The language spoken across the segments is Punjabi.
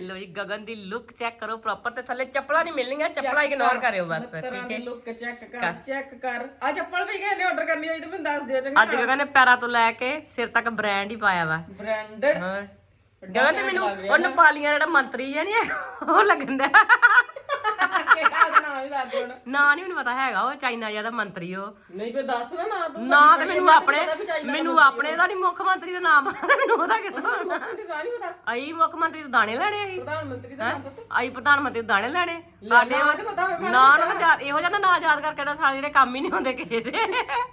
ਲੋ ਜੀ ਗਗਨ ਦੀ ਲੁੱਕ ਚੈੱਕ ਕਰੋ ਪ੍ਰੋਪਰ ਤੇ ਥੱਲੇ ਚੱਪਲਾਂ ਨਹੀਂ ਮਿਲਣੀਆਂ ਚੱਪਲਾਂ ਇਗਨੋਰ ਕਰਿਓ ਬਸ ਠੀਕ ਹੈ? ਲੁੱਕ ਚੈੱਕ ਕਰ ਚੈੱਕ ਕਰ। ਆ ਚੱਪਲ ਵੀ ਕਿਸੇ ਨੇ ਆਰਡਰ ਕਰਨੀ ਹੋਈ ਤਾਂ ਮੈਨੂੰ ਦੱਸ ਦਿਓ ਚੰਗਾ ਅੱਜ ਗਗਨ ਨੇ ਪੈਰਾਂ ਤੋਂ ਲੈ ਕੇ ਸਿਰ ਤੱਕ ਬ੍ਰਾਂਡ ਹੀ ਪਾਇਆ ਵਾ। ਬ੍ਰਾਂਡਡ ਹਾਂ। ਗਗਨ ਤੇ ਮੈਨੂੰ ਉਹ ਨੇਪਾਲੀਆਂ ਜਿਹੜਾ ਮੰਤਰੀ ਜਿਹਾ ਨਹੀਂ ਉਹ ਲੱਗਦਾ ਹੀ ਦੱਸ ਨਾ ਨਹੀਂ ਮੈਨੂੰ ਪਤਾ ਹੈਗਾ ਉਹ ਚਾਈਨਾ ਜਿਹਾ ਦਾ ਮੰਤਰੀ ਉਹ। ਨਹੀਂ ਕੋਈ ਦੱਸ ਨਾ ਨਾ ਤੂੰ ਨਾ ਤੇ ਮੈਨੂੰ ਆਪਣੇ ਮੈਨੂੰ ਆਪਣੇ ਦਾ ਨਹੀਂ ਮੁੱਖ ਮੰਤਰੀ ਦਾ ਨਾਮ ਪਤਾ, ਮੈਨੂੰ ਉਹਦਾ ਕਿਥੋਂ ਆਉਣਾ ਆਈ ਮੁੱਖ ਮੰਤਰੀ ਦੇ ਦਾਣੇ ਲੈਣੇ ਅਸੀਂ ਪ੍ਰਧਾਨ ਮੰਤਰੀ ਦਾ ਨਾਮ ਪਤਾ? ਆਈ ਪ੍ਰਧਾਨ ਮੰਤਰੀ ਦੇ ਦਾਣੇ ਲੈਣੇ। ਸਾਡੇ ਨਾ ਨਾ ਨਾ ਯਾਦ ਇਹੋ ਜਿਹਾ ਨਾ ਯਾਦ ਕਰਕੇ ਨਾ ਸਾਰੇ ਜਿਹੜੇ ਕੰਮ ਹੀ ਨਹੀਂ ਹੁੰਦੇ ਕਿਸੇ ਦੇ।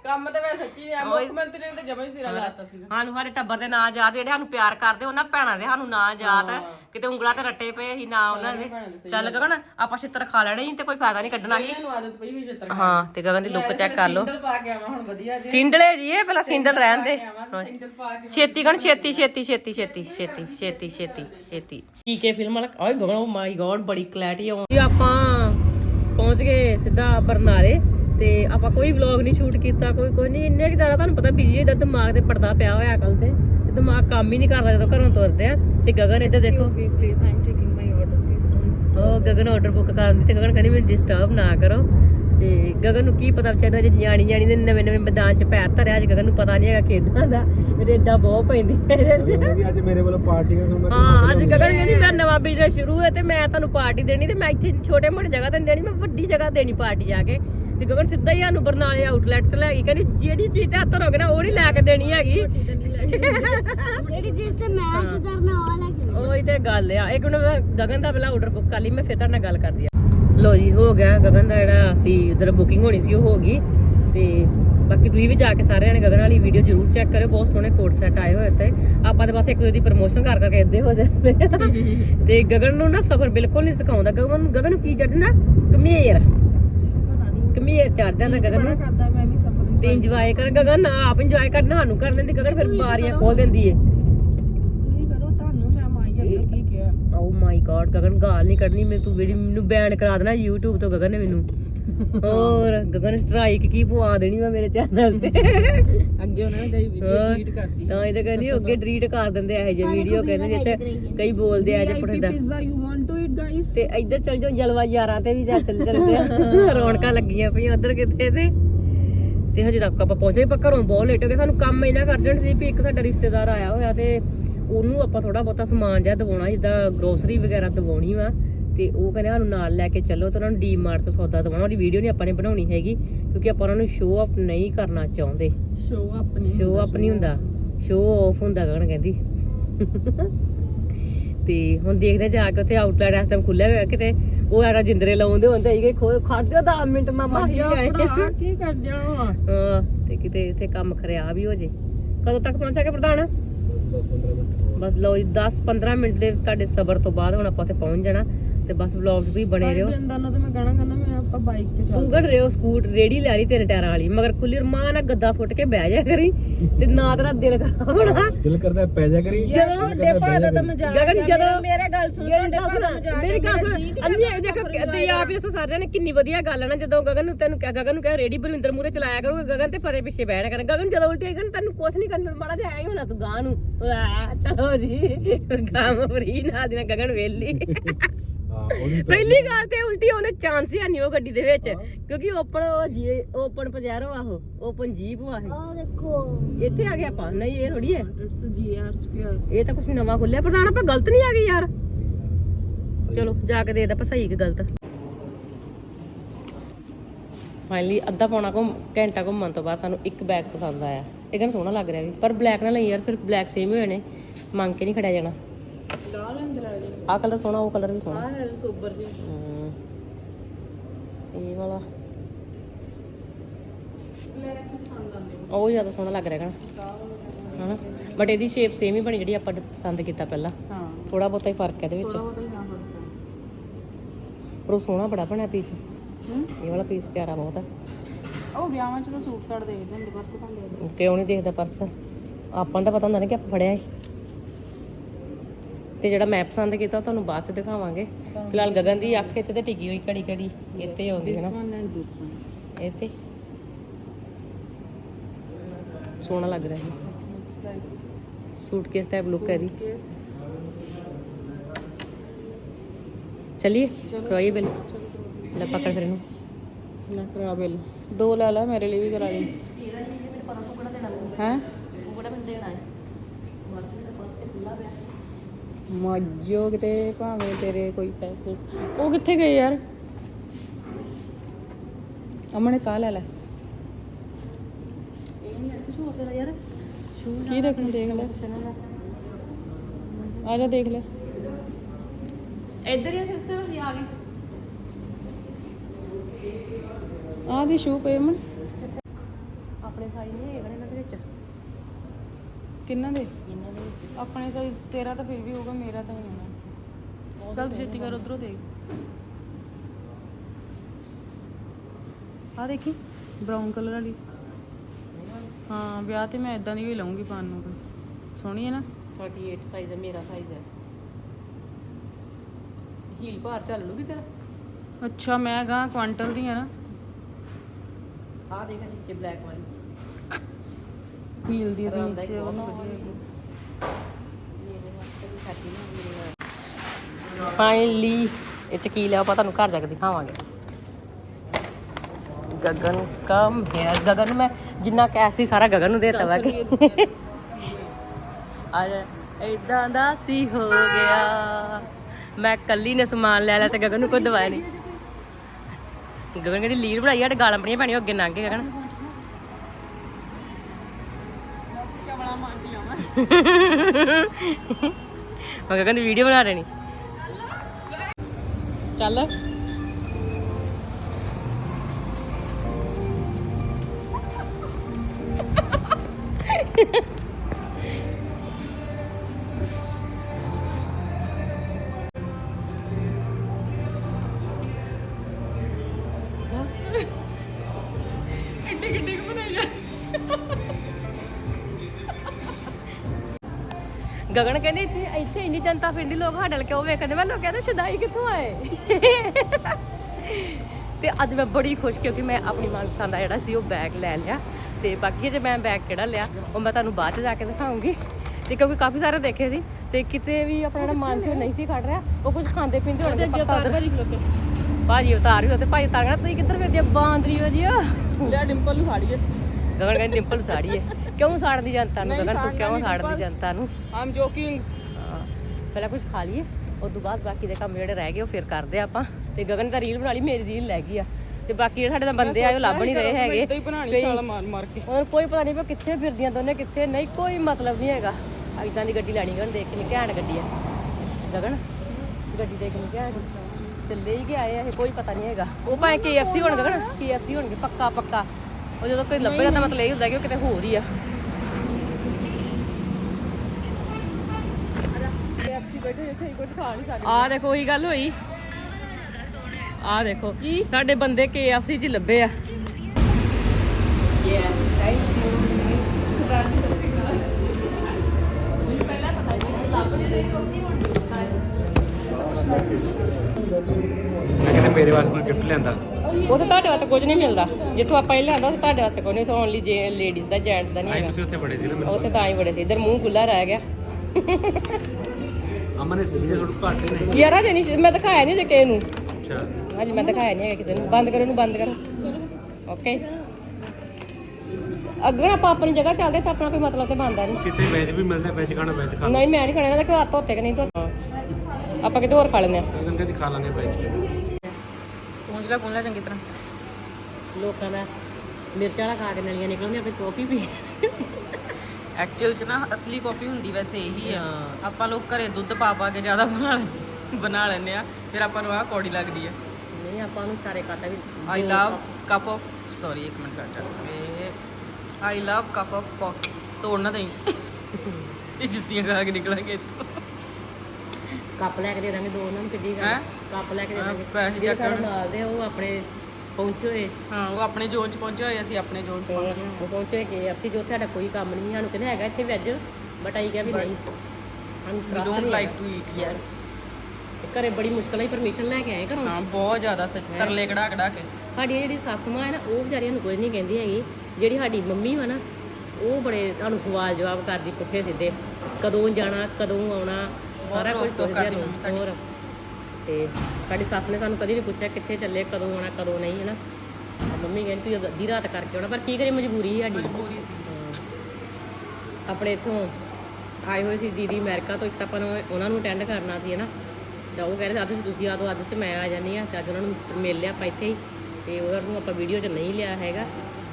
ਕੰਮ ਤੇ ਮੈਂ ਸੱਚੀ ਆ ਮੁੱਖ ਮੰਤਰੀ ਨੇ ਤਾਂ ਜਮਾ ਹੀ ਸਿਰਾ ਲਾਤਾ ਸੀ ਸਾਨੂੰ ਸਾਡੇ ਟੱਬਰ ਦੇ ਨਾਂ ਯਾਦ ਜਿਹੜੇ ਸਾਨੂੰ ਪਿਆਰ ਕਰਦੇ ਉਹਨਾਂ ਭੈਣਾਂ ਦੇ ਸਾਨੂੰ ਨਾਂ ਯਾਦ। ਕਿਤੇ ਉਂਗਲਾਂ ਤੇ ਰੱਟੇ ਪਏ ਸੀ ਨਾਂ ਉਹਨਾਂ ਦੇ। ਚੱਲ ਗਗਨ ਆਪਾਂ ਛਿੱਤਰ ਖਾ ਲੈਣੇ ਸੀ ਤੇ ਕੋਈ ਫਾਇਦਾ ਨਹੀਂ ਕੱਢਣਾ ਸੀ। ਆਦਤ ਪਈ ਹਾਂ ਤੇ ਗਗਨ ਦੀ ਲੁੱਕ ਚੈੱਕ ਕਰ ਲਓ। ਸਿੰਡਲ ਪਾ ਕੇ ਆਵਾਂ ਹੁਣ ਵਧੀਆ ਜੀ ਸਿੰਡਲੇ ਜੀ ਇਹ ਪਹਿਲਾਂ ਸਿੰਡਲ ਰਹਿਣ ਦੇ। ਆਵਾਂ ਸਿੰਡਲ ਪਾ ਕੇ ਛੇਤੀ ਕਣ ਛੇਤੀ ਛੇਤੀ ਛੇਤੀ ਛੇਤੀ ਛੇਤੀ ਛੇਤੀ ਛੇਤੀ ਛੇਤੀ। ਠੀਕ ਹੈ ਫਿਲਮ ਵਾਲਾ। ਓਏ ਗਗਨ ਓ ਮਾਈ ਗॉड ਬੜੀ ਕਲੈਰਿਟੀ ਆਉਂਦੀ ਆਪਾਂ ਪਹੁੰਚ ਗਏ ਸਿੱਧਾ ਬਰਨਾਲੇ ਤੇ ਆਪਾਂ ਕੋਈ ਵਲੌਗ ਨਹੀਂ ਸ਼ੂਟ ਕੀਤਾ ਕੋਈ ਕੋਈ ਨਹੀਂ। ਇੰਨੇ ਕਿ ਜ਼ਿਆਦਾ ਤੁਹਾਨੂੰ ਪਤਾ ਬਿਜ਼ੀ ਦਾ ਦਿਮਾਗ ਤੇ ਪਰਦਾ ਪਿਆ ਹੋਇਆ ਅਕਲ ਤੇ। ਦਿਮਾਗ ਕੰਮ ਹੀ ਨਹੀਂ ਕਰਦਾ ਜਦੋਂ ਘਰੋਂ ਤੁਰਦੇ ਆ। ਤੇ ਗਗਨ ਇੱਧਰ ਦੇਖੋ। Please I am taking my order ਉਹ ਗਗਨ ਆਰਡਰ ਬੁੱਕ ਕਰਨ ਦੀ ਤੇ ਗਗਨ ਕਹਿੰਦੀ ਮੈਨੂੰ ਡਿਸਟਰਬ ਨਾ ਕਰੋ। ਤੇ ਗਗਨ ਨੂੰ ਕੀ ਪਤਾ ਵਿਚਾਰਾ ਜੇ ਨਿਆਣੀ ਨਿਆਣੀ ਦੇ ਨਵੇਂ ਨਵੇਂ ਮੈਦਾਨ 'ਚ ਪੈਰ ਧਰਿਆ ਅੱਜ ਗਗਨ ਨੂੰ ਪਤਾ ਨਹੀਂ ਹੈਗਾ ਖੇਡਾਂ ਦਾ ਮੇਰੇ ਏਦਾਂ ਬਹੁਤ ਪੈਂਦੀ ਅੱਜ ਮੇਰੇ ਵੱਲੋਂ ਪਾਰਟੀ ਹੈ ਤੁਹਾਨੂੰ ਮੈਂ ਹਾਂ ਅੱਜ ਗਗਨ ਕਹਿੰਦੀ ਮੇਰਾ ਨਵਾਂ ਬਿਜ਼ਨਸ ਸ਼ੁਰੂ ਹੈ ਤੇ ਮੈਂ ਤੁਹਾਨੂੰ ਪਾਰਟੀ ਦੇਣੀ ਤੇ ਮੈਂ ਇੱਥੇ ਛੋਟੇ ਮੋਟੇ ਜਗ੍ਹਾ ਤੇ ਦੇਣੀ ਮੈਂ ਵੱਡੀ ਜਗ੍ਹਾ ਦੇਣੀ ਪਾਰਟੀ ਜਾ ਕੇ। ਤੇ ਗਗਨ ਸਿੱਧਾ ਹੀ ਸਾਨੂੰ ਬਰਨਾਲੇ ਆਊਟਲੈਟ 'ਚ ਲੈ ਗਈ ਕਹਿੰਦੀ ਜਿਹੜੀ ਚੀਜ਼ ਤੇ ਹੱਥ ਰੋਗੇ ਨਾ ਉਹ ਨਹੀਂ ਲੈ ਕੇ ਦੇਣੀ ਹੈਗੀ। ਜਿਹੜੀ ਜਿਸ ਤੇ ਮੈਂ ਤੇ ਕਰਨਾ ਵਾਲਾ ਕਿ ਉਹੀ ਤੇ ਗੱਲ ਆ। ਇੱਕ ਮਿੰਟ ਮੈਂ ਗਗਨ ਦਾ ਪਹਿਲਾਂ ਆਰਡਰ ਬੁੱਕ ਕਰ ਲਈ ਮੈਂ ਫਿਰ ਤੁਹਾਡੇ ਨਾਲ ਗੱਲ ਕਰਦੀ ਆ। ਲੋ ਜੀ ਹੋ ਗਿਆ। ਗਗਨ ਦਾ ਜਿਹੜਾ ਸੀ ਉਧਰ ਬੁਕਿੰਗ ਹੋਣੀ ਸੀ ਉਹ ਹੋ ਗਈ। ਤੇ ਬਾਕੀ ਤੁਸੀਂ ਵੀ ਜਾ ਕੇ ਸਾਰਿਆਂ ਨੇ ਗਗਨ ਵਾਲੀ ਵੀਡੀਓ ਜ਼ਰੂਰ ਚੈੱਕ ਕਰਿਓ। ਬਹੁਤ ਸੋਹਣੇ ਕੋਟ ਸੈੱਟ ਆਏ ਹੋਏ ਤੇ ਆਪਾਂ ਤੇ ਬਸ ਇੱਕ ਦੂਜੇ ਦੀ ਪ੍ਰਮੋਸ਼ਨ ਕਰ ਕਰਕੇ ਇੱਦੇ ਹੋ ਜਾਂਦੇ। ਤੇ ਗਗਨ ਨੂੰ ਨਾ ਸਫ਼ਰ ਬਿਲਕੁਲ ਨਹੀਂ ਸਿਖਾਉਂਦਾ। ਗਗਨ ਗਗਨ ਨੂੰ ਕੀ ਚੜਨਾ ਕਮੀਰ ਕਮੀਰ ਚੜਦਾ ਨਾ ਗਗਨ ਨੂੰ। ਕਰਦਾ ਮੈਂ ਵੀ ਸਫਰ ਤੇ ਇੰਜੋਏ ਕਰ। ਗਗਨ ਆਪ ਇੰਜੋਏ ਕਰਨਾ ਸਾਨੂੰ ਕਰ ਲੈਂਦੀ। ਗਗਨ ਫਿਰ ਬਾਰੀਆਂ ਖੋਲ ਦਿੰਦੀ ਏ ਤੁਸੀਂ ਕਰੋ ਤੁਹਾਨੂੰ ਮੈਂ ਮਾਈ ਅੱਗੇ ਕੀ ਕਿਹਾ ਓ ਮਾਈ ਗॉड ਗਗਨ ਗਾਲ ਨਹੀਂ ਕੱਢਣੀ ਮੈਂ ਤੂੰ ਵੀਡੀਓ ਮੈਨੂੰ ਬੈਨ ਕਰਾ ਦੇਣਾ YouTube ਤੋਂ ਗਗਨ ਨੇ ਮੈਨੂੰ। ਹੋਰ ਗਗਨ ਸਟ੍ਰਾਈਕ ਕੀ ਪਵਾ ਦੇਣੀ ਮੈਂ ਮੇਰੇ ਚੈਨਲ ਤੇ? ਅੱਗੇ ਉਹਨਾਂ ਨੇ ਤੇਰੀ ਵੀਡੀਓ ਡਿਲੀਟ ਕਰਤੀ। ਤਾਂ ਇਹ ਤਾਂ ਕਹਿੰਦੀ ਅੱਗੇ ਡਿਲੀਟ ਕਰ ਦਿੰਦੇ ਆ ਇਹ ਜੇ ਵੀਡੀਓ ਕਹਿੰਦੇ ਜਿੱਥੇ ਕਈ ਬੋਲਦੇ ਆ ਜੇ ਪੁੱਠਦਾ pizza you want to it guys ਤੇ ਇੱਧਰ ਚੱਲ ਜਾਓ ਜਲਵਾ ਯਾਰਾਂ ਤੇ ਵੀ ਜਾ ਚੱਲ ਚੱਲਦੇ ਆ। ਰੌਣਕਾਂ ਲੱਗੀਆਂ ਪਈਆਂ ਉਧਰ ਕਿਤੇ ਤੇ। ਤੇ ਹਜੇ ਤੱਕ ਆਪਾਂ ਪਹੁੰਚੇ ਪਰ ਘਰੋਂ ਬਹੁਤ ਲੇਟ ਹੋ ਗਏ ਸਾਨੂੰ ਕੰਮ ਇੰਨਾ ਕਰ ਸੀ ਵੀ ਇੱਕ ਸਾਡਾ ਰਿਸ਼ਤੇਦਾਰ ਆਇਆ ਹੋਇਆ ਤੇ ਉਹਨੂੰ ਆਪਾਂ ਥੋੜਾ ਬਹੁਤਾ ਸਮਾਨ ਜਿਹਾ ਦਵਾਉਣਾ ਜਿੱਦਾਂ ਗਰੋਸਰੀ ਵਗੈਰਾ ਦਵਾਉਣੀ ਵਾ ਤੇ ਉਹ ਕਹਿੰਦੇ ਸਾਨੂੰ ਨਾਲ ਲੈ ਕੇ ਚੱਲੋ ਤੇ ਉਹਨਾਂ ਨੂੰ ਡੀ ਮਾਰਟ ਤੋਂ ਸੌਦਾ ਦਵਾਉਣਾ। ਉਹਦੀ ਵੀਡੀਓ ਨਹੀਂ ਆਪਾਂ ਨੇ ਬਣਾਉਣੀ ਹੈਗੀ ਕਿਉਂਕਿ ਆਪਾਂ ਉਹਨਾਂ ਨੂੰ ਸ਼ੋਅ ਅਪ ਨਹੀਂ ਕਰਨਾ ਚਾਹੁੰਦੇ। ਸ਼ੋ ਆਪਣੀ ਸ਼ੋਅ ਅਪ ਨਹੀਂ ਹੁੰਦਾ। ਸ਼ੋਅ ਆਫ ਹੁੰਦਾ ਗਗਨ ਕਹਿੰਦੀ? ਤੇ ਹੁਣ ਦੇਖਦੇ ਜਾ ਕੇ ਉੱਥੇ ਆਊਟਲੈਟ ਇਸ ਟਾਈਮ ਖੁੱਲਿਆ ਹੋਇਆ ਕਿਤੇ। ਉਹ ਆੜਾ ਜਿੰਦਰੇ ਲਾਉਂਦੇ ਹੁੰਦੇ ਸੀਗੇ ਖੋ ਖੜ ਜਾ 10 ਮਿੰਟ ਮਾਮਾ ਹੀ ਆਏ? ਕੀ ਕਰ ਜਾਵਾਂ ਹਾਂ ਤੇ ਕਿਤੇ ਇੱਥੇ ਕੰਮ ਖਰਿਆ ਵੀ ਹੋ ਜੇ। ਕਦੋਂ ਤੱਕ ਪਹੁੰਚਾਂਗੇ ਪ੍ਰਧਾਨ? 10 15 ਮਿੰਟ ਬਸ 10 15 ਮਿੰਟ ਦੇ ਤੁਹਾਡੇ ਸਬਰ ਤੋਂ ਬਾਅਦ ਹੁਣ ਆਪਾਂ ਉੱਥੇ ਪਹੁੰਚ ਜਾਣਾ। ਤੇ ਬਸ ਵਲੌਗਸ ਵੀ ਬਣੇ ਰਹੋ। ਬਿੰਦਾਂ ਨੂੰ ਤੇ ਮੈਂ ਕਹਣਾ ਕਹਿੰਦਾ ਮੈਂ ਆਪਾਂ ਬਾਈਕ ਤੇ ਚੱਲ ਤੂੰ ਘੜ ਰਿਓ ਸਕੂਟ ਰੇੜੀ ਲੈ ਲਈ ਤੇਰੇ ਟਾਇਰਾਂ ਵਾਲੀ। ਮਗਰ ਖੁੱਲੀ ਰਮਾਨ ਨਾਲ ਗੱਦਾ ਸੁੱਟ ਕੇ ਬਹਿ ਜਾ ਕਰੀ ਤੇ ਨਾ ਤੇਰਾ ਦਿਲ ਖਰਾਬ ਹੋਣਾ। ਦਿਲ ਕਰਦਾ ਪੈ ਜਾ ਕਰੀ। ਜਦੋਂ ਦੇ ਭਾਦਾ ਤਾਂ ਮਜ਼ਾਕ ਗਗਨ ਜਦੋਂ ਮੇਰੇ ਗੱਲ ਸੁਣ ਮੇਰੀ ਗੱਲ ਸੁਣ ਮੇਰੀ ਗੱਲ ਸੁਣ। ਅੰਨੀ ਇਹ ਦੇਖੋ ਤੇ ਆਪ ਇਸ ਸਾਰਿਆਂ ਨੇ ਕਿੰਨੀ ਵਧੀਆ ਗੱਲ ਹੈ ਨਾ ਜਦੋਂ ਗਗਨ ਨੂੰ ਤੈਨੂੰ ਕਿਹਾ ਗਗਨ ਨੂੰ ਕਿਹਾ ਰੇੜੀ ਬਲਵਿੰਦਰ ਮੂਰੇ ਚਲਾਇਆ ਕਰੋ ਗਗਨ ਤੇ ਪਰੇ ਪਿੱਛੇ ਬਹਿਣਾ ਕਰ ਗਗਨ ਜਦੋਂ ਉਲਟੀ ਗਗਨ ਤੈਨੂੰ ਕੁਛ ਨਹੀਂ ਕਰਨਾ ਮਾੜਾ ਜਿਹਾ ਐ ਹੀ ਹੋਣਾ ਤੂੰ ਗਾਂ ਨੂੰ। ਆ, ਚਲੋ ਜੀ ਗਾਂ ਫਰੀ ਨਾ ਦਿਨ ਗਗਨ ਵੇਲੀ। ਪਹਿਲੀ ਗੱਲ ਤੇ ਉਲਟੀ ਉਹਨੇ ਚਾਂਸ ਹੀ ਨਹੀਂ ਉਹ ਗੱਡੀ ਦੇ ਵਿੱਚ ਕਿਉਂਕਿ ਓਪਨ ਉਹ ਜੀ ਓਪਨ ਪਜੈਰੋ ਆਹੋ ਓਪਨ ਜੀਪ ਆ ਦੇਖੋ। ਇੱਥੇ ਆ ਗਿਆ ਆਪਾਂ ਨਹੀਂ ਇਹ ਥੋੜੀ ਹੈ। ਇਟਸ ਜੀਆਰ ਸਕੁਅਰ ਇਹ ਤਾਂ ਕੁਛ ਨਵਾਂ ਖੁੱਲਿਆ ਪ੍ਰਧਾਨ ਆਪਾਂ ਗਲਤ ਨਹੀਂ ਆ ਗਏ ਯਾਰ। ਚਲੋ ਜਾ ਕੇ ਦੇਖਦਾ ਆਪਾਂ ਸਹੀ ਕਿ ਗਲਤ। ਫਾਈਨਲੀ ਅੱਧਾ ਪੌਣਾ ਘੁੰਮ ਘੰਟਾ ਘੁੰਮਣ ਤੋਂ ਬਾਅਦ ਸਾਨੂੰ ਇੱਕ ਬੈਗ ਪਸੰਦ ਆਇਆ। ਇਹ ਕਹਿੰਦਾ ਸੋਹਣਾ ਲੱਗ ਰਿਹਾ ਵੀ ਪਰ ਬਲੈਕ ਨਾ ਲਈ ਯਾਰ ਫਿਰ ਬਲੈਕ ਸੇਮ ਹੀ ਹੋਏ ਨੇ। ਮੰਗ ਕੇ ਨਹੀਂ ਖੜਿਆ ਜਾਣਾ। ਆਹ ਕਲਰ ਸੋਹਣਾ ਉਹ ਕਲਰ ਵੀ ਸੋਹਣਾ। ਆਹ ਸੋਬਰ ਜੀ ਹਮ। ਇਹ ਵਾਲਾ। ਉਹ ਜ਼ਿਆਦਾ ਸੋਹਣਾ ਲੱਗ ਰਿਹਾ ਹੈ ਹਨਾ ਬਟ ਇਹਦੀ ਸ਼ੇਪ ਸੇਮ ਹੀ ਬਣੀ ਜਿਹੜੀ ਆਪਾਂ ਪਸੰਦ ਕੀਤਾ ਪਹਿਲਾਂ। ਹਾਂ। ਥੋੜਾ ਬਹੁਤਾ ਹੀ ਫ਼ਰਕ ਹੈ ਇਹਦੇ ਵਿੱਚ। ਥੋੜਾ ਬਹੁਤਾ ਹੀ ਨਾ ਫ਼ਰਕ ਪਰ ਉਹ ਸੋਹਣਾ ਬੜਾ ਬਣਿਆ ਪੀਸ ਹੂੰ? ਇਹ ਵਾਲਾ ਪੀਸ ਪਿਆਰਾ ਬਹੁਤ ਹੈ। ਉਹ ਵਿਆਹਾਂ 'ਚ ਤਾਂ ਸੂਟ ਸਾੜ ਦੇਖਦੇ ਹੁੰਦੇ ਪਰਸ ਪਾਉਂਦੇ ਆ ਕਿਉਂ ਨਹੀਂ ਦੇਖਦਾ ਪਰਸ? ਆਪਾਂ ਨੂੰ ਤਾਂ ਪਤਾ ਹੁੰਦਾ ਨਾ ਕਿ ਆਪਾਂ ਫੜਿਆ ਹੈ ਤੇ ਜਿਹੜਾ ਮੈਂ ਪਸੰਦ ਕੀਤਾ ਉਹ ਤੁਹਾਨੂੰ ਬਾਅਦ ਚ ਦਿਖਾਵਾਂਗੇ। ਫਿਲਹਾਲ ਗਗਨ ਦੀ ਅੱਖ ਇੱਥੇ ਤੇ ਟਿਕੀ ਹੋਈ ਘੜੀ ਘੜੀ ਇੱਥੇ ਆਉਂਦੀ ਹੈ ਨਾ। ਵਨ ਐਂਡ ਦਿਸ ਵਨ ਇੱਥੇ। ਸੋਹਣਾ ਲੱਗ ਰਿਹਾ ਹੈ। It's like suitcase type look ਹੈ ਕੇਸ ਚਲਿਏ? ਕਰਵਾਈਏ ਬਿੱਲ? ਲੈ ਪਕੜ ਫਿਰ ਇਹਨੂੰ। ਨਾ ਕਰਾ ਬਿੱਲ। ਦੋ ਲੈ ਲੈ ਮੇਰੇ ਲਈ ਵੀ ਕਰਾ ਲਈ। ਹੈ? ਮੱਜੋ ਕਿਤੇ ਭਾਵੇਂ ਤੇਰੇ ਕੋਈ ਪੈਸੇ। ਉਹ ਕਿੱਥੇ ਗਏ ਯਾਰ? ਅਮਨੇ ਕਾ ਲੈ ਲੈ ਕੀ ਦੇਖਣਾ ਦੇਖ ਲੈ ਆ ਜਾ ਦੇਖ ਲੈ। ਇੱਧਰ ਹੀ ਸਿਸਟਰ ਅਸੀਂ ਆ ਗਏ। ਆ ਦੀ ਸ਼ੂ ਪੇ ਅਮਨ। ਆਪਣੇ ਸਾਈਜ਼ ਨਹੀਂ ਹੈਗੇ ਇਹਨਾਂ ਦੇ ਵਿੱਚ। ਕਿੰਨਾ ਦੇ? ਇਹਨਾਂ ਦੇ ਵਿੱਚ ਆਪਣੇ ਸਾਈਜ਼ ਤੇਰਾ ਤਾਂ ਫਿਰ ਵੀ ਹੋਊਗਾ ਮੇਰਾ ਤਾਂ ਨਹੀਂ ਹੋਣਾ। ਚੱਲ ਤੂੰ ਛੇਤੀ ਕਰ ਉਧਰੋਂ ਦੇਖ। ਆ ਦੇਖੀ ਬਰਾਊਨ ਕਲਰ ਵਾਲੀ। ਹਾਂ ਵਿਆਹ ਤੇ ਮੈਂ ਇਦਾਂ ਦੀ ਹੀ ਲਵਾਂਗੀ ਪਾਣ ਨੂੰ ਸੋਹਣੀ ਹੈ ਨਾ? 38 ਸਾਈਜ਼ ਹੈ ਮੇਰਾ ਸਾਈਜ਼ ਹੈ। ਹੀਲ ਭਾਰ ਚੱਲ ਲੂਗੀ ਤੇਰਾ? ਅੱਛਾ ਮੈਂ ਗਾ ਕੁਆਂਟਲ ਦੀ ਆ ਨਾ। ਆ ਦੇਖ ਨੀਚੇ ਬਲੈਕ ਵਾਲੀ। ਹੀਲ ਦੀ ਉਹਦੇ ਨੀਚੇ ਉਹ ਵਧੀਆ। ਫਾਈਨਲੀ ਇਹ ਚ ਕੀ ਲਿਆ ਆਪਾਂ ਤੁਹਾਨੂੰ ਘਰ ਜਾ ਕੇ ਦਿਖਾਵਾਂਗੇ। ਗਗਨ ਕਮ ਹੈ ਗਗਨ ਮੈਂ ਜਿੰਨਾ ਕੈਸ਼ ਸੀ ਸਾਰਾ ਗਗਨ ਨੂੰ ਦੇਤਾ ਵਾ ਕਿ ਆ ਇਦਾਂ ਦਾ ਸੀ ਹੋ ਗਿਆ। ਮੈਂ ਕੱਲੀ ਨੇ ਸਮਾਨ ਲੈ ਲਿਆ ਤੇ ਗਗਨ ਨੂੰ ਕੋਈ ਦਵਾਇਆ ਨਹੀਂ। ਗਗਨ ਕਹਿੰਦੀ ਲੀਰ ਬਣਾਈ ਸਾਡੇ ਗਾਲਾਂ ਬੜੀਆਂ ਪੈਣੀਆਂ ਅੱਗੇ ਲੰਘ ਕੇ ਗਗਨ। ਮੈਂ ਗਗਨ ਦੀ ਵੀਡੀਓ ਬਣਾ ਲੈਣੀ ਚੱਲ। ਗਗਨ ਕਹਿੰਦੀ ਇੱਥੇ ਇੱਥੇ ਇੰਨੀ ਜਨਤਾ ਫਿਰਦੀ ਲੋਕ ਸਾਡੇ ਕਿਉਂ ਵੇਖਦੇ? ਮੈਂ ਲੋਕ ਕਹਿੰਦੇ ਸ਼ਦਾਈ ਕਿੱਥੋਂ ਆਏ? ਤੇ ਅੱਜ ਮੈਂ ਬੜੀ ਖੁਸ਼ ਕਿਉਂਕਿ ਮੈਂ ਆਪਣੀ ਮਨਪਸੰਦ ਦਾ ਜਿਹੜਾ ਸੀ ਉਹ ਬੈਗ ਲੈ ਲਿਆ। ਤੇ ਬਾਕੀ ਜੇ ਮੈਂ ਬੈਗ ਕਿਹੜਾ ਲਿਆ ਉਹ ਮੈਂ ਤੁਹਾਨੂੰ ਬਾਅਦ ਚ ਜਾ ਕੇ ਦਿਖਾਉਂਗੀ। ਤੇ ਕਿਉਂਕਿ ਕਾਫੀ ਸਾਰੇ ਦੇਖੇ ਸੀ ਤੇ ਕਿਤੇ ਵੀ ਆਪਣਾ ਜਿਹੜਾ ਮਨ ਸੀ ਉਹ ਨਹੀਂ ਸੀ ਖੜ ਰਿਹਾ ਉਹ ਕੁਝ ਖਾਂਦੇ ਪੀਂਦੇ ਹੋਣਗੇ ਪੱਕਾ ਉਧਰ। ਭਾਜੀ ਉਤਾਰ ਵੀ ਉੱਤੇ ਭਾਜੀ ਉਤਾਰ ਕਹਿੰਦਾ ਤੁਸੀਂ ਕਿੱਧਰ ਫਿਰਦੇ ਆ ਬਾਂਦਰੀ ਹੋ ਜੀ ਲੈ ਡਿੰਪਲ ਨੂੰ ਸਾੜੀਏ। ਗਗਨ ਕਹਿੰਦੀ ਡਿੰਪਲ ਸਾੜੀ ਹੈ। ਕਿਉਂ ਸਾੜਦੀ ਜਨਤਾ ਨੂੰ? ਗਗਨ ਤੂੰ ਕਿਉਂ ਸਾੜਦੀ ਜਨਤਾ ਨੂੰ? ਆਮ ਜੋਕਿੰਗ ਹਾਂ, ਪਹਿਲਾਂ ਕੁਝ ਖਾ ਲਈਏ ਉਸ ਤੋਂ ਬਾਅਦ ਬਾਕੀ ਦੇ ਕੰਮ ਜਿਹੜੇ ਰਹਿ ਗਏ ਉਹ ਫਿਰ ਕਰਦੇ ਆਪਾਂ। ਤੇ ਗਗਨ ਤਾਂ ਰੀਲ ਬਣਾ ਲਈ ਮੇਰੀ ਰੀਲ ਲੈ ਗਈ ਆ। ਤੇ ਬਾਕੀ ਜਿਹੜੇ ਸਾਡੇ ਤਾਂ ਬੰਦੇ ਆ ਉਹ ਲੱਭ ਨਹੀਂ ਰਹੇ ਹੈਗੇ। ਇਦਾਂ ਹੀ ਬਣਾਣੀ ਛਾਲ ਮਾਰ ਮਾਰ ਕੇ। ਉਹਨਾਂ ਨੂੰ ਕੋਈ ਪਤਾ ਨਹੀਂ ਵੀ ਉਹ ਕਿੱਥੇ ਫਿਰਦੀਆਂ ਦੋਨੇ ਕਿੱਥੇ ਨਹੀਂ ਕੋਈ ਮਤਲਬ ਨਹੀਂ ਹੈਗਾ। ਇਦਾਂ ਦੀ ਗੱਡੀ ਲੈਣੀ ਗਗਨ ਦੇਖ ਕੇ ਨਹੀਂ ਘੈਂਟ ਗੱਡੀ ਆ ਗਗਨ ਗੱਡੀ ਦੇਖ ਕੇ ਨਹੀਂ ਘੈਂਟ। ਚੱਲੇ ਹੀ ਗਏ ਆ ਇਹ ਕੋਈ ਪਤਾ ਨਹੀਂ ਹੈਗਾ। ਉਹ ਭਾਵੇਂ KFC ਹੋਣ ਗਗਨ KFC ਹੋਣਗੇ ਪੱਕਾ ਪੱਕਾ। ਉਹ ਜਦੋਂ ਕੋਈ ਲੱਭੇਗਾ ਤਾਂ ਮਤਲਬ ਇਹ ਹੁੰਦਾ ਕਿ ਉਹ ਕਿਤੇ ਹੋਰ ਹੀ ਆ। ਆ ਦੇਖੋ ਉਹੀ ਗੱਲ ਹੋਈ। ਆ ਦੇਖੋ ਕੀ? ਸਾਡੇ ਬੰਦੇ KFC ਚ ਲੱਭੇ ਆ। ਯੈਸ ਥੈਂਕ ਯੂ ਪਹਿਲਾਂ ਪਤਾ ਨਹੀਂ ਲੱਭ ਨਹੀਂ ਰਹੇ ਮੈਂ ਕਹਿੰਦਾ ਮੇਰੇ ਵਾਸਤੇ ਕੋਈ ਗਿਫਟ ਲਿਆਂਦਾ। ਤਾਂ ਤੁਹਾਡੇ ਵਾਸਤੇ ਕੁਝ ਨਹੀਂ ਮਿਲਦਾ। ਜਿੱਥੋਂ ਆਪਾਂ ਇਹ ਲਿਆਂਦਾ ਉਹ ਤੁਹਾਡੇ ਵਾਸਤੇ ਕੋਈ ਨਹੀਂ ਓਨਲੀ ਜੇ ਲੇਡੀਜ਼ ਦਾ ਜੈਂਟਸ ਦਾ ਨਹੀਂ ਆਈ ਹੈਗਾ। ਤੁਸੀਂ ਉੱਥੇ ਬੜੇ ਸੀ ਨਾ ਮੈਨੂੰ ਉੱਥੇ ਤਾਂ ਹੀ ਬੜੇ ਸੀ ਇਧਰ ਮੂੰਹ ਖੁੱਲਾ ਰਹਿ ਗਿਆ। ਅਮਨ ਨੇ ਜਿਹੜੇ ਥੋੜਾ ਘੱਟ ਨਹੀਂ। ਯਾਰ ਆ ਨਹੀਂ ਮੈਂ ਦਿਖਾਇਆ ਨਹੀਂ ਜੇ ਕਿਸੇ ਨੂੰ। ਅੱਛਾ। ਹਾਂਜੀ ਮੈਂ ਦਿਖਾਇਆ ਨਹੀਂ ਹੈਗਾ ਕਿਸੇ ਨੂੰ। ਬੰਦ ਕਰੋ ਇਹਨੂੰ ਬੰਦ ਕਰੋ। ਓਕੇ ਅੱਗੇ ਆਪਾਂ ਆਪਣੀ ਜਗ੍ਹਾ ਚੱਲਦੇ ਤਾਂ ਆਪਣਾ ਕੋਈ ਮਤਲਬ ਤੇ ਬਣਦਾ ਨਹੀਂ। ਕਿਤੇ ਵੈਜ ਵੀ ਮਿਲਦਾ ਵੈਜ ਖਾਣਾ ਵੈਜ ਖਾ ਨਹੀਂ ਮੈਂ ਨਹੀਂ ਖਾਣਾ ਇਹਨਾਂ ਦਾ ਘਰ ਧੋਤੇ ਕਿ ਨਹੀਂ ਧੋਤੇ। ਆਪਾਂ ਕਿਤੇ ਹੋਰ ਖਾ ਲੈਂਦੇ ਆ ਕਹਿੰਦੀ ਖਾ ਲਾਂਗੇ ਵੈਜ ਪੂੰਝ ਲੈ ਪੂੰਝ ਲੈ ਚੰਗੀ ਤਰ੍ਹਾਂ। ਲੋਕਾਂ ਦਾ ਮਿਰਚਾਂ ਵਾਲਾ ਖਾ ਕੇ ਨਲੀਆਂ ਨਿਕਲਦੀਆਂ ਆਪਣੀ ਕਾਫੀ ਪੀ ਐਕਚੁਅਲ ਚ ਨਾ ਅਸਲੀ ਕਾਫੀ ਹੁੰਦੀ ਵੈਸੇ ਇਹੀ ਆ। ਹਾਂ। ਆਪਾਂ ਲੋਕ ਘਰੇ ਦੁੱਧ ਪਾ ਪਾ ਕੇ ਜ਼ਿਆਦਾ ਬਣਾ ਲੈਂਦੇ ਬਣਾ ਲੈਂਦੇ ਆ ਫਿਰ ਆਪਾਂ ਨੂੰ ਆਹ ਕੌੜੀ ਲੱਗਦੀ ਆ। ਨਹੀਂ ਆਪਾਂ ਨੂੰ ਸਾਰੇ ਕਾਟਾ ਵਿੱਚ I love cup of sorry ਇੱਕ minute cut. I love cup of coffee ਤੋੜਨਾ ਨਹੀਂ ਇਹ ਜੁੱਤੀਆਂ ਖਾ ਕੇ ਨਿਕਲਾਂਗੇ ਇੱਥੋਂ। ਕੱਪ ਲੈ ਕੇ ਦੇ ਦਾਂਗੇ ਦੋ ਉਹਨਾਂ ਨੂੰ ਕਿੱਡੀ ਗੱਲ ਹੈਂ? ਕੱਪ ਲੈ ਕੇ ਦੇ ਹਾਂ, ਦਾਂਗੇ। ਪੈਸੇ ਜਿਹੜੇ ਸਾਡੇ ਨਾਲ ਦੇ ਉਹ ਆਪਣੇ ਪਹੁੰਚੇ ਹੋਏ। ਹਾਂ ਉਹ ਆਪਣੇ ਜ਼ੋਨ ਚ ਪਹੁੰਚੇ ਹੋਏ ਅਸੀਂ ਆਪਣੇ ਜ਼ੋਨ ਚ ਪਹੁੰਚੇ ਉਹ ਪਹੁੰਚੇ ਕਿ ਅਸੀਂ ਜੋ ਤੁਹਾਡਾ ਕੋਈ ਕੰਮ ਨਹੀਂ ਸਾਨੂੰ ਕਹਿੰਦੇ ਹੈਗਾ ਇੱਥੇ ਵੈਜ ਬਟ ਆਈ ਕਿਹਾ ਵੀ ਨਹੀਂ। We don't like to eat yes. ਘਰੇ ਬੜੀ ਮੁਸ਼ਕਲ ਨਾਲ ਪਰਮਿਸ਼ਨ ਲੈ ਕੇ ਆਏ ਘਰੋਂ। ਹਾਂ ਬਹੁਤ ਜ਼ਿਆਦਾ ਸੱਚ ਤਰਲੇ ਕਢਾ ਕਢਾ ਕੇ। ਸਾਡੀ ਜਿਹੜੀ ਸੱਸ ਮਾਂ ਹੈ ਨਾ ਉਹ ਵਿਚਾਰੀਆਂ ਨੂੰ ਕੁਝ ਨਹੀਂ ਕਹਿੰਦੀ ਹੈਗੀ। ਜਿਹੜੀ ਸਾਡੀ ਮੰਮੀ ਵਾ ਨਾ ਉਹ ਬੜੇ ਤੁਹਾਨੂੰ ਸਵਾਲ ਜਵਾਬ ਕਰਦੀ ਪੁੱਠੇ ਸਿੱਧੇ। ਕਦੋਂ ਜਾਣਾ ਕਦੋਂ ਆਉਣਾ ਸਾਰਾ ਕੁਝ ਮੰਮੀ ਸਾਡੀ। ਹੋਰ। ਤੇ ਸਾਡੀ ਸੱਸ ਨੇ ਸਾਨੂੰ ਕਦੀ ਨਹੀਂ ਪੁੱਛਿਆ ਕਿੱਥੇ ਚੱਲੇ ਕਦੋਂ ਆਉਣਾ ਕਦੋਂ ਨਹੀਂ ਹੈ ਨਾ ਮੰਮੀ ਕਹਿੰਦੀ ਤੂੰ ਅੱਧੀ ਰਾਤ ਕਰਕੇ ਆਉਣਾ ਪਰ ਕੀ ਕਰੀਏ ਮਜਬੂਰੀ ਸੀ ਸਾਡੀ। ਮਜਬੂਰੀ ਸੀ। ਆਪਣੇ ਇਥੋਂ ਆਏ ਹੋਏ ਸੀ ਦੀਦੀ ਅਮਰੀਕਾ ਤੋਂ ਇੱਕ ਤਾਂ ਆਪਾਂ ਨੂੰ ਉਹਨਾਂ ਨੂੰ ਅਟੈਂਡ ਕਰਨਾ ਸੀ ਹੈ ਨਾ ਤਾਂ ਉਹ ਕਹਿੰਦੇ ਅੱਜ ਤੁਸੀਂ ਆ ਦੋ ਅੱਜ ਚ ਮੈਂ ਆ ਜਾਨੀ ਆ ਤੇ ਅੱਜ ਉਹਨਾਂ ਨੂੰ ਮਿਲ ਲਿਆ ਆਪਾਂ ਇੱਥੇ ਹੀ। ਤੇ ਉਹਨਾਂ ਨੂੰ ਆਪਾਂ ਵੀਡੀਓ 'ਚ ਨਹੀਂ ਲਿਆ ਹੈਗਾ।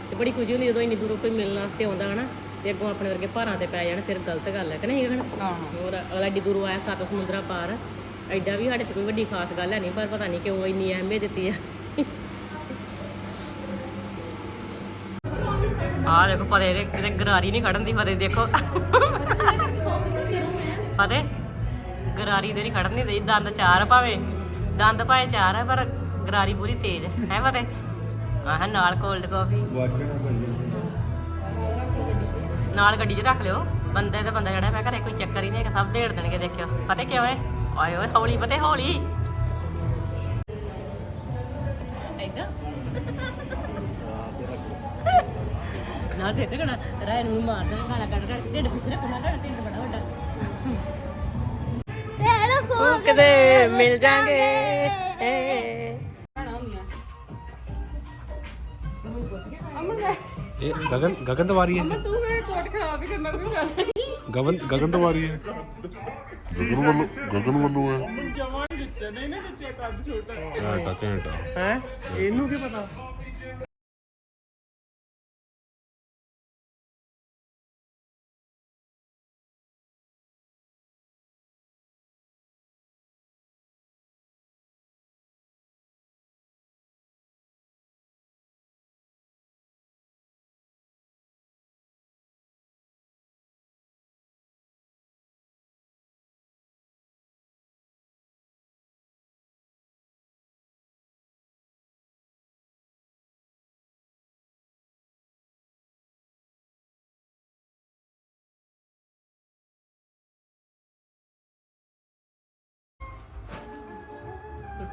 ਤੇ ਬੜੀ ਖੁਸ਼ੀ ਹੁੰਦੀ ਜਦੋਂ ਇੰਨੀ ਦੂਰੋਂ ਕੋਈ ਮਿਲਣ ਵਾਸਤੇ ਆਉਂਦਾ ਹਨਾ? ਤੇ ਅੱਗੋਂ ਆਪਣੇ ਵਰਗੇ ਭਾਰਾਂ ਤੇ ਪੈ ਜਾਣ ਫਿਰ ਗਲਤ ਗੱਲ ਹੈ ਕਿ ਨਹੀਂ ਹਾਂ ਹਾਂ। ਹੋਰ ਅਗਲਾ ਏਡੀ ਦੂਰੋਂ ਆਇਆ ਸੱਤ ਸਮੁੰਦਰਾਂ ਪਾਰ ਐਡਾ ਵੀ ਸਾਡੇ 'ਚ ਕੋਈ ਵੱਡੀ ਖਾਸ ਗੱਲ ਹੈ ਨਹੀਂ ਪਰ ਪਤਾ ਨਹੀਂ ਕਿਉਂ ਇੰਨੀ ਅਹਿਮੀਅਤ ਦਿੱਤੀ ਆ। ਆ ਦੇਖੋ ਫਤਿਹ ਦੇ ਕਿਤੇ ਗਰਾਰੀ ਨਹੀਂ ਖੜਨ ਦੀ ਫਤਿਹ ਦੇਖੋ। ਫਤਿਹ ਗਰਾਰੀ ਦੇ ਨਹੀਂ ਖੜਨ ਦੀ ਦੰਦ ਚਾਰ ਭਾਵੇਂ ਦੰਦ ਭਾਵੇਂ ਚਾਰ ਆ ਪਰ ਗਰਾਰੀ ਪੂਰੀ ਤੇਜ਼ ਹੈ ਹੈ ਫਤਿਹ ਆਹ ਨਾਲ ਕੋਲਡ ਕਾਫੀ ਨਾਲ ਗੱਡੀ 'ਚ ਰੱਖ ਲਿਓ। ਬੰਦੇ ਤੇ ਬੰਦਾ ਜਿਹੜਾ ਮੈਂ ਘਰੇ ਕੋਈ ਚੱਕਰ ਹੀ ਨਹੀਂ ਹੈਗਾ ਸਭ ਢੇੜ ਦੇਣਗੇ ਦੇਖਿਓ। ਪਤਾ ਕਿਉਂ ਹੈ? ਆਏ ਓਏ ਹੌਲੀ ਪਤੇ ਹੌਲੀ। ਨਾ ਸੇ ਤੇ ਕਣਾ ਰਾਇ ਨੂੰ ਮਾਰ ਦੇਣਾ ਗਾਲਾਂ ਕੱਢ ਕੱਢ ਕੇ ਢਿੱਡ ਪਿੱਛੇ ਰੱਖਣਾ ਘਰ ਢਿੱਡ ਬੜਾ ਵੱਡਾ। ਤੇਰਾ ਫੋਨ ਕਦੇ ਮਿਲ ਜਾਾਂਗੇ ਇਹ ਗਗਨ ਗਗਨ ਦਵਾਰੀ ਹੈ। ਤੂੰ ਮੇਰੇ ਕੋਟ ਖਰਾਬ ਹੀ ਕਰਨਾ ਕਿਉਂ ਕਰ ਗਗਨ ਗਗਨ ਦਵਾਰੀ ਹੈ। ਗਗਨ ਵੱਲੋਂ ਗਗਨ ਵੱਲੋਂ ਹੈ। ਘੰਟਾ ਘੰਟਾ ਹੈ? ਇਹਨੂੰ ਕੀ ਪਤਾ?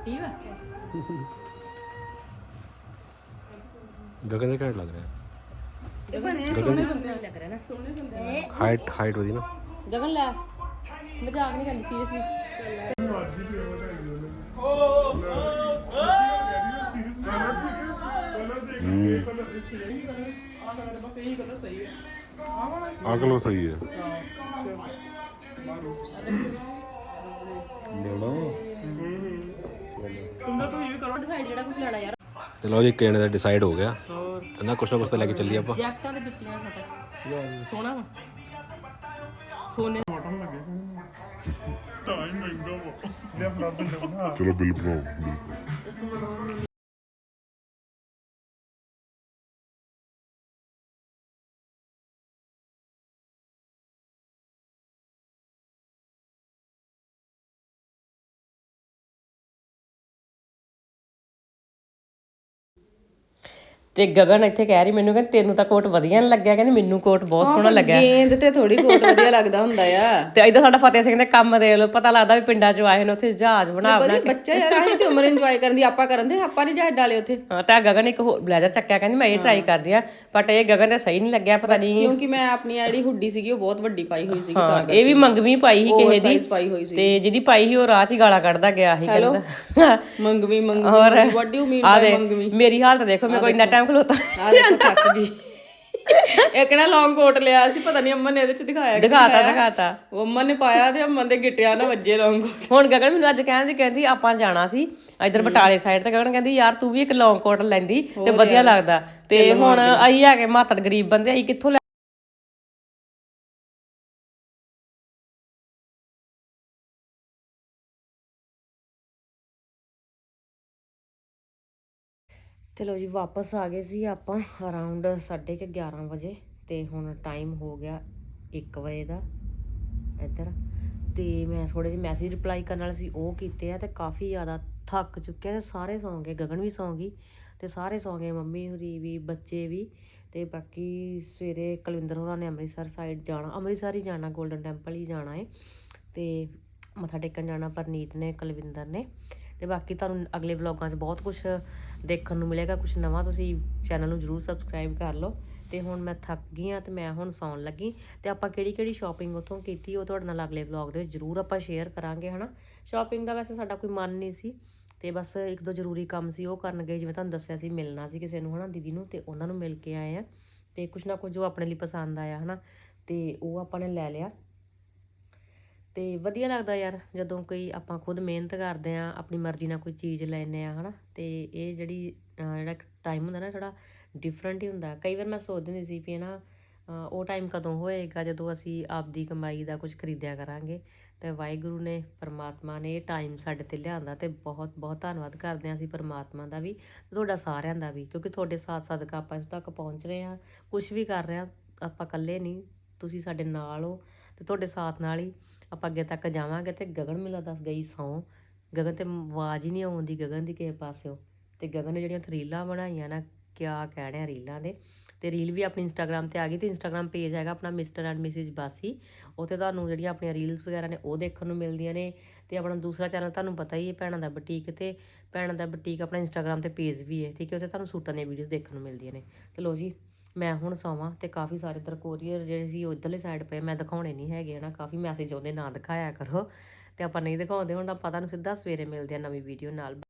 ਟੁੱਟੀ ਵਾ ਗਗਨ ਦੇ ਘੰਟ ਲੱਗ ਰਿਹਾ ਗਗਨ ਲੱਗ ਰਿਹਾ ਨਾ ਹਾਈਟ ਹਾਈਟ ਵਧੀ ਨਾ ਗਗਨ ਲੈ ਮਜ਼ਾਕ ਨਹੀਂ ਕਰਨੀ ਕੁਝ ਲੈਣਾ ਯਾਰ। ਤੇ ਲਓ ਜੀ ਇੱਕ ਜਣੇ ਦਾ ਡਿਸਾਈਡ ਹੋ ਗਿਆ। ਕਹਿੰਦਾ ਕੁਛ ਨਾ ਕੁਛ ਤਾਂ ਲੈ ਕੇ ਚੱਲੀਏ ਆਪਾਂ। ਜੈਕਟਾਂ ਦੇ ਜੁੱਤੀਆਂ ਸਾਡਾ ਸੋਹਣਾ ਵਾ। ਸੋਨੇ ਚਲੋ ਬਿੱਲ ਬਣਾਓ ਤੇ ਗਗਨ ਇੱਥੇ ਕਹਿ ਰਹੀ ਮੈਨੂੰ ਕਹਿੰਦੀ ਤੈਨੂੰ ਤਾਂ ਕੋਟ ਵਧੀਆ ਨਹੀਂ ਲੱਗਿਆ ਕਹਿੰਦੀ ਮੈਨੂੰ ਕੋਟ ਬਹੁਤ ਸੋਹਣਾ ਲੱਗਿਆ। ਗੇਂਦ ਤੇ ਥੋੜੀ ਕੋਟ ਵਧੀਆ ਲੱਗਦਾ ਹੁੰਦਾ ਆ। ਤੇ ਇਧਰ ਸਾਡਾ ਫਤਿਹ ਸਿੰਘ ਦੇ ਕੰਮ ਦੇ ਲੋ ਪਤਾ ਲੱਗਦਾ ਵੀ ਪਿੰਡਾਂ ਚੋਂ ਆਏ ਨੇ ਉੱਥੇ ਜਹਾਜ਼ ਬਣਾ ਬਣਾ ਬੱਚਾ ਯਾਰ ਆਹੀ ਤੇ ਉਮਰ ਇੰਜੋਏ ਕਰਨ ਦੀ ਆਪਾਂ ਕਰਨ ਦੇ ਆਪਾਂ ਨਹੀਂ ਜਹਾਜ਼ ਡਾਲੇ ਉੱਥੇ। ਹਾਂ ਤਾਂ ਗਗਨ ਇੱਕ ਹੋਰ ਬਲੇਜ਼ਰ ਚੱਕਿਆ ਕਹਿੰਦੀ ਮੈਂ ਇਹ ਟਰਾਈ ਕਰਦੀ ਆ ਬਟ ਇਹ ਗਗਨ ਤੇ ਸਹੀ ਨਹੀਂ ਲੱਗਿਆ ਪਤਾ ਨਹੀਂ ਕਿਉਂਕਿ ਮੈਂ ਆਪਣੀ ਜਿਹੜੀ ਹੁੱਡੀ ਸੀਗੀ ਉਹ ਬਹੁਤ ਵੱਡੀ ਪਾਈ ਹੋਈ ਸੀਗੀ ਤਾਂ ਇਹ ਵੀ ਮੰਗਵੀਂ ਪਾਈ ਸੀ ਕਿਸੇ ਦੀ। ਤੇ ਜਿਹਦੀ ਪਾਈ ਸੀ ਉਹ ਰਾਹ 'ਚ ਹੀ ਗਾਲਾਂ ਕੱਢਦਾ ਗਿਆ ਸੀ ਕਹਿੰਦਾ। ਮੰਗਵੀ ਮੰਗਵੀ ਵਾਟ ਡੂ ਮੀਨ ਆ ਬਾਈ ਦੇ ਮੰਗਵੀ। ਮੇਰੀ ਹਾਲਤ ਦੇਖੋ ਮੇਰੇ ਕੋਲ ਇੰਨਾ ਟਾਈਮ ਖਲੋਤਾ। ਆ ਦੇਖੋ ਥੱਕ ਗਈ। ਇੱਕ ਨਾ ਲੌਂਗ ਕੋਟ ਲਿਆ ਸੀ ਪਤਾ ਨਹੀਂ ਅੰਮਨ ਨੇ ਇਹਦੇ ਚ ਦਿਖਾਇਆ ਕਿ ਦਿਖਾਤਾ ਦਿਖਾਇਆ। ਦਿਖਾਤਾ। ਉਹ ਅੰਮਨ ਨੇ ਪਾਇਆ ਤੇ ਅੰਮਨ ਦੇ ਗਿੱਟਿਆਂ ਨਾਲ ਵੱਜੇ ਲੌਂਗ ਕੋਟ ਹੁਣ ਗਗਨ ਮੈਨੂੰ ਅੱਜ ਕਹਿੰਦੀ ਕਹਿੰਦੀ ਆਪਾਂ ਜਾਣਾ ਸੀ ਇਧਰ ਬਟਾਲੇ ਸਾਈਡ ਤੇ। ਗਗਨ ਕਹਿੰਦੀ ਯਾਰ ਤੂੰ ਵੀ ਇੱਕ ਲੌਂਗ ਕੋਟ ਲੈਂਦੀ ਤੇ ਵਧੀਆ ਲੱਗਦਾ। ਤੇ ਹੁਣ ਅਸੀਂ ਆ ਕੇ ਮਾਤੜ ਗਰੀਬ ਬੰਦੇ ਅਸੀਂ ਕਿੱਥੋਂ ਲੈ ਚਲੋ ਜੀ, ਵਾਪਸ ਆ ਗਏ ਸੀ ਆਪਾਂ ਅਰਾਊਂਡ 11:30 ਵਜੇ ਤੇ ਹੁਣ ਟਾਈਮ ਹੋ ਗਿਆ 1 ਵਜੇ ਦਾ ਇੱਧਰ। ਤੇ ਮੈਂ ਥੋੜੇ ਜਿਹੇ ਮੈਸੇਜ ਰਿਪਲਾਈ ਕਰਨ ਵਾਲੇ ਸੀ, ਉਹ ਕੀਤੇ ਆ ਤੇ ਕਾਫੀ ਜ਼ਿਆਦਾ ਥੱਕ ਚੁੱਕਿਆ ਆ ਤੇ ਸਾਰੇ ਸੌਂ ਗਏ, ਗਗਨ ਵੀ ਸੌਂ ਗਈ ਤੇ ਸਾਰੇ ਸੌਂ ਗਏ, ਮੰਮੀ ਹੋਰੀ ਵੀ, ਬੱਚੇ ਵੀ ਤੇ ਬਾਕੀ ਸਵੇਰੇ ਕੁਲਵਿੰਦਰ ਹੋਰਾਂ ਨੇ ਅੰਮ੍ਰਿਤਸਰ ਸਾਈਡ ਜਾਣਾ, ਅੰਮ੍ਰਿਤਸਰ ਹੀ ਜਾਣਾ 골ਡਨ ਟੈਂਪਲ ਹੀ ਜਾਣਾ ਹੈ ਤੇ ਮੱਥਾ ਟੇਕਣ ਜਾਣਾ ਪਰਨੀਤ ਨੇ, ਕੁਲਵਿੰਦਰ ਨੇ। ਤੇ ਬਾਕੀ ਤੁਹਾਨੂੰ ਅਗਲੇ ਵਲੌਗਾਂ 'ਚ ਬਹੁਤ ਕੁਝ ਦੇਖਣ ਨੂੰ ਮਿਲੇਗਾ ਕੁਝ ਨਵਾਂ ਤੁਸੀਂ ਚੈਨਲ ਨੂੰ ਜਰੂਰ ਸਬਸਕ੍ਰਾਈਬ ਕਰ ਲਓ। ਤੇ ਹੁਣ ਮੈਂ ਥੱਕ ਗਈ ਆ ਤੇ ਮੈਂ ਹੁਣ ਸੌਣ ਲੱਗੀ। ਤੇ ਆਪਾਂ ਕਿਹੜੀ ਕਿਹੜੀ ਸ਼ਾਪਿੰਗ ਉਥੋਂ ਕੀਤੀ, ਉਹ ਤੁਹਾਡੇ ਨਾਲ ਅਗਲੇ ਵਲੌਗ ਦੇ ਵਿੱਚ ਜ਼ਰੂਰ ਆਪਾਂ ਸ਼ੇਅਰ ਕਰਾਂਗੇ, ਹਨਾ? ਸ਼ਾਪਿੰਗ ਦਾ ਵੈਸੇ ਸਾਡਾ ਕੋਈ ਮਨ ਨਹੀਂ ਸੀ, ਤੇ ਬਸ ਇੱਕ ਦੋ ਜ਼ਰੂਰੀ ਕੰਮ ਸੀ, ਉਹ ਕਰਨ ਗਏ ਜਿਵੇਂ ਤੁਹਾਨੂੰ ਦੱਸਿਆ ਸੀ, ਮਿਲਣਾ ਸੀ ਕਿਸੇ ਨੂੰ, ਹਨਾ, ਦੀਦੀ ਨੂੰ, ਤੇ ਉਹਨਾਂ ਨੂੰ ਮਿਲ ਕੇ ਆਏ ਆ ਤੇ ਕੁਛ ਨਾ ਕੁਝ ਜੋ ਆਪਣੇ ਲਈ ਪਸੰਦ ਆਇਆ, ਹਨਾ? ਤੇ ਉਹ ਆਪਾਂ ਨੇ ਲੈ ਲਿਆ। ਤੇ ਵਧੀਆ ਲੱਗਦਾ ਯਾਰ, ਜਦੋਂ ਕੋਈ ਆਪਾਂ ਖੁਦ ਮਿਹਨਤ ਕਰਦੇ ਆ ਆਪਣੀ ਮਰਜ਼ੀ ਨਾਲ ਕੋਈ ਚੀਜ਼ ਲੈਨੇ ਆ ਹਨਾ? ਤੇ ਇਹ ਜਿਹੜੀ ਜਿਹੜਾ ਟਾਈਮ ਹੁੰਦਾ ਨਾ ਥੋੜਾ ਡਿਫਰੈਂਟ ਹੀ ਹੁੰਦਾ। ਕਈ ਵਾਰ ਮੈਂ ਸੋਚਦੀ ਹੁੰਦੀ ਸੀ ਵੀ ਨਾ ਉਹ ਟਾਈਮ ਕਦੋਂ ਹੋਏਗਾ, ਜਦੋਂ ਅਸੀਂ ਆਪਦੀ ਕਮਾਈ ਦਾ ਕੁਝ ਖਰੀਦਿਆ ਕਰਾਂਗੇ। ਤੇ ਵਾਹਿਗੁਰੂ ਨੇ, ਪਰਮਾਤਮਾ ਨੇ ਇਹ ਟਾਈਮ ਸਾਡੇ ਤੇ ਲਿਆਂਦਾ ਤੇ ਬਹੁਤ ਬਹੁਤ ਧੰਨਵਾਦ ਕਰਦੇ ਹਾਂ ਅਸੀਂ ਪਰਮਾਤਮਾ ਦਾ ਵੀ ਤੁਹਾਡਾ ਸਾਰਿਆਂ ਦਾ ਵੀ। ਕਿਉਂਕਿ ਤੁਹਾਡੇ ਸਾਥ ਸਦਕਾ ਆਪਾਂ ਇਸ ਤੱਕ ਪਹੁੰਚ ਰਹੇ ਹਾਂ ਕੁਝ ਵੀ ਕਰ ਰਹੇ ਹਾਂ, ਆਪਾਂ ਇਕੱਲੇ ਨਹੀਂ, ਤੁਸੀਂ ਸਾਡੇ ਨਾਲ ਹੋ ਤੇ ਤੁਹਾਡੇ ਸਾਥ ਨਾਲ ਹੀ ਆਪਾਂ ਅੱਗੇ ਤੱਕ ਜਾਵਾਂਗੇ ਤੇ ਗਗਨ ਮਿਲਾ ਦੱਸ ਗਈ ਸੌ ਗਗਨ ਤੇ ਆਵਾਜ਼ ਹੀ ਨਹੀਂ ਆਉਂਦੀ ਗਗਨ ਦੀ ਕਿਸੇ ਪਾਸਿਓ। ਤੇ ਗਗਨ ਨੇ ਜਿਹੜੀਆਂ ਰੀਲਾਂ ਬਣਾਈਆਂ ਨਾ, ਕਿਆ ਕਹਿਣੇ ਰੀਲਾਂ ਦੇ। ਤੇ ਰੀਲ ਵੀ ਆਪਣੀ ਇੰਸਟਾਗ੍ਰam ਤੇ ਆ ਗਈ ਤੇ ਇੰਸਟਾਗ੍ਰam ਪੇਜ ਹੈਗਾ ਆਪਣਾ ਮਿਸਟਰ ਐਂਡ ਮਿਸਿਸ ਬਾਸੀ। ਉੱਥੇ ਤੁਹਾਨੂੰ ਜਿਹੜੀਆਂ ਆਪਣੀਆਂ ਰੀਲਸ ਵਗੈਰਾ ਨੇ ਉਹ ਦੇਖਣ ਨੂੰ ਮਿਲਦੀਆਂ ਨੇ। ਤੇ ਆਪਣਾ ਦੂਸਰਾ ਚੈਨਲ ਤੁਹਾਨੂੰ ਪਤਾ ਹੀ ਹੈ ਭੈਣਾਂ ਦਾ ਬੁਟੀਕ ਤੇ। ਭੈਣਾਂ ਦਾ ਬੁਟੀਕ ਆਪਣਾ ਇੰਸਟਾਗ੍ਰam ਤੇ ਪੇਜ ਵੀ ਹੈ, ਠੀਕ ਹੈ? ਉੱਥੇ ਤੁਹਾਨੂੰ ਸੂਟਾਂ ਦੀਆਂ ਵੀਡੀਓਜ਼ ਦੇਖਣ ਨੂੰ ਮਿਲਦੀਆਂ ਨੇ। ਤੇ ਲੋ ਜੀ ਮੈਂ ਹੁਣ ਸੌਵਾਂ ਤੇ ਕਾਫੀ ਸਾਰੇ ਦਰ ਕੋਰੀਅਰ ਜਿਹੜੇ ਸੀ ਉਹ ਇੱਧਰਲੇ ਸਾਈਡ ਪਏ, ਮੈਂ ਦਿਖਾਉਣੇ ਨਹੀਂ ਹੈਗੇ ਨਾ ਕਾਫੀ ਮੈਸੇਜ ਆਉਂਦੇ ਨਾ ਦਿਖਾਇਆ ਕਰੋ ਤੇ ਆਪਾਂ ਨਹੀਂ ਦਿਖਾਉਂਦੇ ਹੁਣ ਆਪਾਂ ਤੁਹਾਨੂੰ ਸਿੱਧਾ ਸਵੇਰੇ ਮਿਲਦੇ ਆ ਨਵੀਂ ਵੀਡੀਓ ਨਾਲ।